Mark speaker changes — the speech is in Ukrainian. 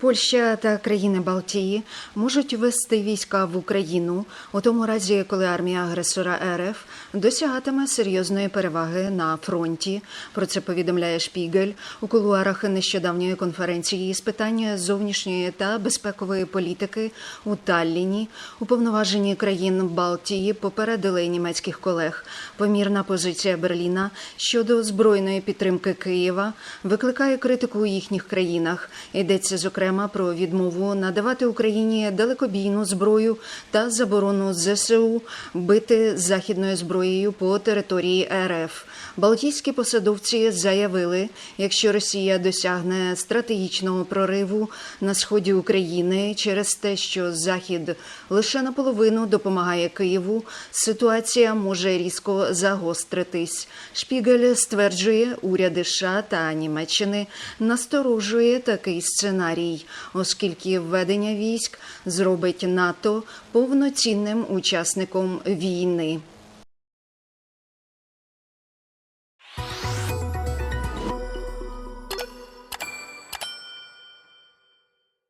Speaker 1: Польща та країни Балтії можуть ввести війська в Україну у тому разі, коли армія агресора РФ досягатиме серйозної переваги на фронті. Про це повідомляє Шпігель у кулуарах нещодавньої конференції з питань зовнішньої та безпекової політики у Талліні. Уповноважені країн Балтії попередили німецьких колег. Помірна позиція Берліна щодо збройної підтримки Києва викликає критику у їхніх країнах. Йдеться зокрема про відмову надавати Україні далекобійну зброю та заборону ЗСУ бити західною зброєю по території РФ. Балтійські посадовці заявили, якщо Росія досягне стратегічного прориву на сході України через те, що Захід лише наполовину допомагає Києву, ситуація може різко загостритись. Шпігель стверджує, уряди США та Німеччини насторожує такий сценарій, оскільки введення військ зробить НАТО повноцінним учасником війни.